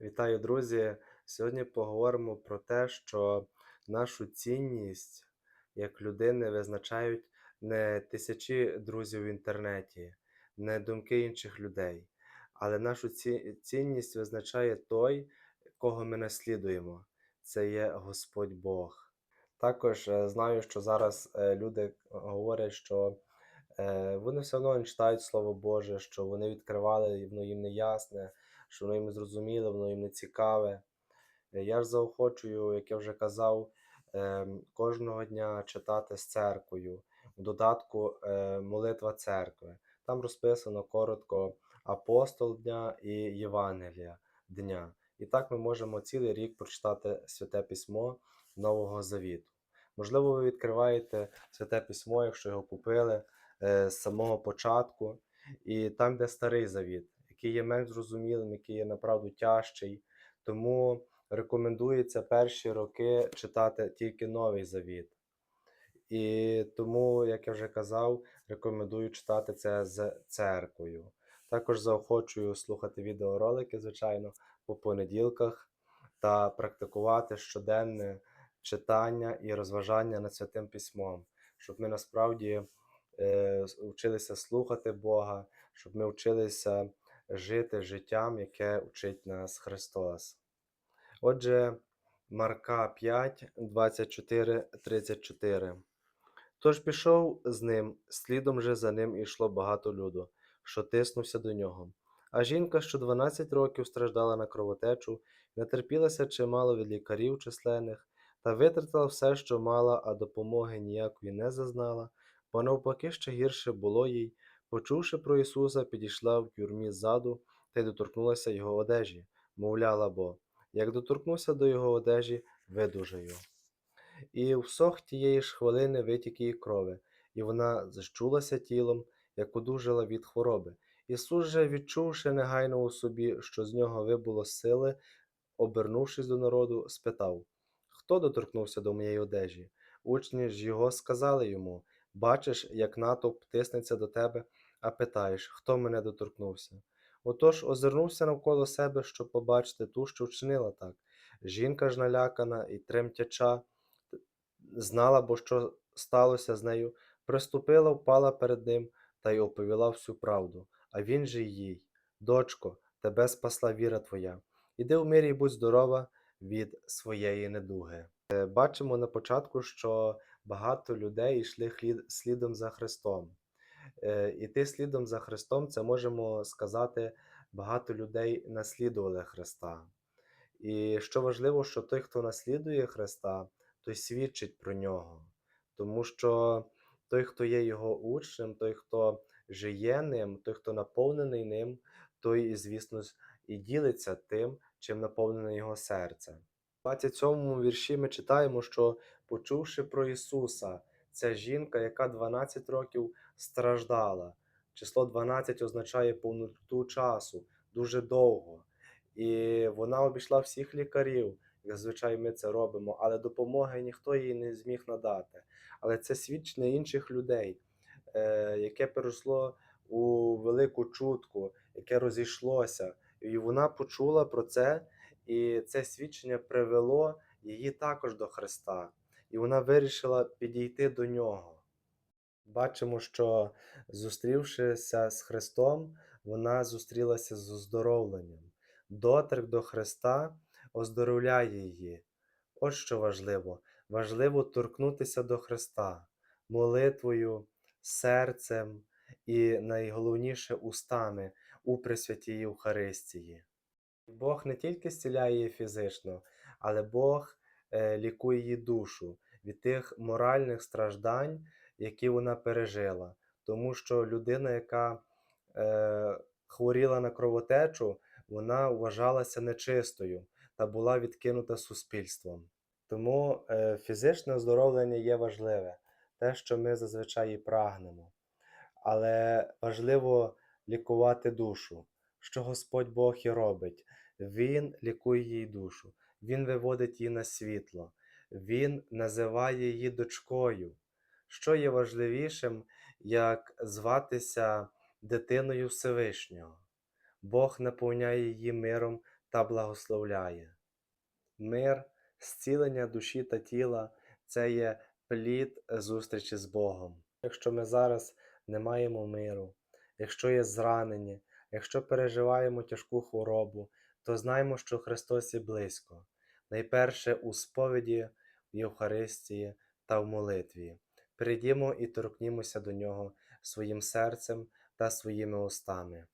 Вітаю, друзі! Сьогодні поговоримо про те, що нашу цінність як людини визначають не тисячі друзів в інтернеті, не думки інших людей, але нашу цінність визначає той, кого ми наслідуємо. Це є Господь Бог. Також е, знаю, що зараз е, люди говорять, що е, вони все одно читають Слово Боже, що вони відкривали, воно їм не ясне, що воно їм не зрозуміле, воно їм не цікаве. Е, Я ж заохочую, як я вже казав, ем, кожного дня читати з церквою. В додатку е, молитва церкви. Там розписано коротко апостол дня і Євангелія дня. І так ми можемо цілий рік прочитати Святе Письмо Нового Завіту. Можливо, ви відкриваєте Святе Письмо, якщо його купили е, з самого початку, і там, де Старий Завіт, який є менш зрозумілим, який є направду тяжчий. Тому рекомендується перші роки читати тільки Новий Завіт. І тому, як я вже казав, рекомендую читати це з церквою. Також заохочую слухати відеоролики, звичайно, по понеділках та практикувати щоденне читання і розважання над Святим Письмом, щоб ми насправді е, вчилися слухати Бога, щоб ми вчилися жити життям, яке вчить нас Христос. Отже, Марка 5, 24, 34. Тож пішов з ним, слідом же за ним ішло багато люду, що тиснувся до нього. А жінка, що 12 років страждала на кровотечу, не терпілася чимало від лікарів численних, та витратила все, що мала, а допомоги ніякої не зазнала, бо навпаки ще гірше було їй, почувши про Ісуса, підійшла в тюрмі ззаду та й доторкнулася його одежі, мовляла бо, як доторкнуся до його одежі, видужаю. І всох тієї ж хвилини витік її крови, і вона зчулася тілом, як одужала від хвороби. Ісус же, відчувши негайно у собі, що з нього вибуло сили, обернувшись до народу, спитав Хто доторкнувся до моєї одежі? Учні ж його сказали йому Бачиш, як натовп тиснеться до тебе, а питаєш, хто мене доторкнувся? Отож озирнувся навколо себе, щоб побачити ту, що вчинила так. Жінка ж налякана і тремтяча, знала, бо що сталося з нею, приступила, впала перед ним та й оповіла всю правду. А він же їй, дочко, тебе спасла віра твоя. Іди в мирі і будь здорова від своєї недуги. Е, Бачимо на початку, що багато людей йшли слідом за Христом. Е, Іти слідом за Христом, це можемо сказати, багато людей наслідували Христа. І що важливо, що той, хто наслідує Христа, той свідчить про нього. Тому що той, хто є його учнем, той, хто жиє ним, той, хто наповнений ним, той, звісно, і ділиться тим, чим наповнене його серце. В 27 вірші ми читаємо, що, почувши про Ісуса, ця жінка, яка 12 років страждала. Число 12 означає повноту часу, дуже довго. І вона обійшла всіх лікарів, як зазвичай ми це робимо, але допомоги ніхто їй не зміг надати. Але це свідчення інших людей, е, яке перейшло у велику чутку, яке розійшлося. І вона почула про це, і це свідчення привело її також до Христа. І вона вирішила підійти до нього. Бачимо, що зустрівшися з Христом, вона зустрілася з оздоровленням. Доторк до Христа оздоровляє її. Ось що важливо. Важливо торкнутися до Христа молитвою, серцем і найголовніше устами у Пресвятій Євхаристії. Бог не тільки зціляє її фізично, але Бог е, лікує її душу від тих моральних страждань, які вона пережила. Тому що людина, яка е, хворіла на кровотечу, вона вважалася нечистою та була відкинута суспільством. Тому е, фізичне оздоровлення є важливе, те, що ми зазвичай і прагнемо. Але важливо лікувати душу, що Господь Бог і робить. Він лікує її душу, Він виводить її на світло, Він називає її дочкою. Що є важливішим, як зватися дитиною Всевишнього? Бог наповняє її миром та благословляє. Мир, зцілення душі та тіла це є плід зустрічі з Богом. Якщо ми зараз не маємо миру, якщо є зранені, якщо переживаємо тяжку хворобу, то знаймо, що Христос є близько, найперше у сповіді, в Євхаристії та в молитві. Прийдімо і торкнімося до Нього своїм серцем та своїми устами.